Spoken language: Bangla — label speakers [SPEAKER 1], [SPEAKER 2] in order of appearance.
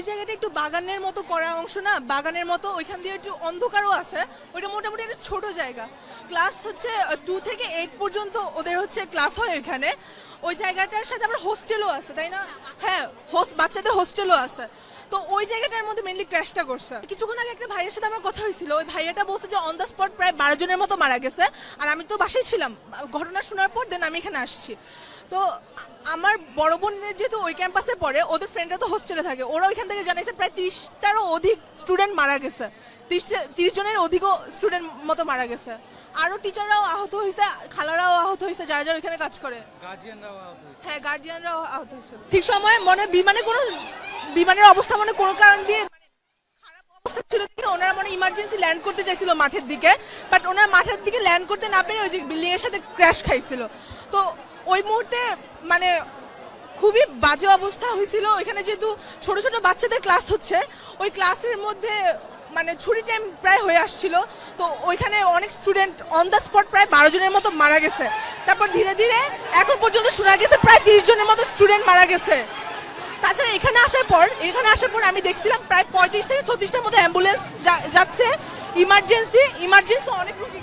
[SPEAKER 1] ওই জায়গাটা একটু বাগানের মতো করা অংশ না, বাগানের মতো, ওইখান দিয়ে একটু অন্ধকারও আছে। ওইটা মোটামুটি একটা ছোট জায়গা। ক্লাস হচ্ছে টু থেকে এইট পর্যন্ত ওদের হচ্ছে ক্লাস হয় ওইখানে। ওই জায়গাটার সাথে আবার হোস্টেলও আছে, তাই না? হ্যাঁ হোস্ট বাচ্চাদের হোস্টেলও আছে। তো ওই জায়গাটার মধ্যে মেনলি ক্র্যাশটা করছে। কিছুক্ষণ আগে একটা ভাইয়ের সাথে আমার কথা হয়েছিল, ওই ভাইয়াটা বলছে যে অন দ্য স্পট প্রায় বারো জনের মতো মারা গেছে, আর আমি তো বাসায় ছিলাম। ঘটনা শোনার পর দেন আমি এখানে আসছি। তো আমার বড় বোনের যেহেতু ওই ক্যাম্পাসে পড়ে, ওদের ফ্রেন্ডরা তো হোস্টেলে থাকে। ওরা ওইখান থেকে জানিয়েছে প্রায় তিরিশটারও অধিক স্টুডেন্ট মারা গেছে। তিরিশটা তিরিশ জনের অধিকও স্টুডেন্ট মতো মারা গেছে। আরও টিচাররাও আহত হয়েছে খালারাও আহত হয়েছে যারা যারা ওইখানে কাজ করে।
[SPEAKER 2] গার্জিয়ানরাও
[SPEAKER 1] হ্যাঁ গার্ডিয়ানরাও আহত হয়েছে ঠিক সময় মনে বিমানে কোনো বিমানের অবস্থা মনে কোনো কারণ দিয়ে মানে খারাপ অবস্থা ছিল ওনারা মনে ইমার্জেন্সি ল্যান্ড করতে চাইছিল মাঠের দিকে বাট ওনারা মাঠের দিকে ল্যান্ড করতে না পেরে ওই যে বিল্ডিং এর সাথে ক্র্যাশ খাইছিল। তো ওই মুহূর্তে মানে খুবই বাজে অবস্থা হয়েছিল ওইখানে যেহেতু ছোট ছোট বাচ্চাদের ক্লাস হচ্ছে ওই ক্লাসের মধ্যে মানে ছুটি টাইম প্রায় হয়ে আসছিল। তো ওইখানে অনেক স্টুডেন্ট অন দ্য স্পট প্রায় বারো জনের মতো মারা গেছে। তারপর ধীরে ধীরে এখন পর্যন্ত শোনা গেছে প্রায় তিরিশ জনের মতো স্টুডেন্ট মারা গেছে। তাছাড়া এখানে আসার পর, এখানে আসার পর আমি দেখছিলাম প্রায় পঁয়ত্রিশ থেকে ছত্রিশটার মতো অ্যাম্বুলেন্স যাচ্ছে। ইমার্জেন্সি ইমার্জেন্সি অনেক রোগী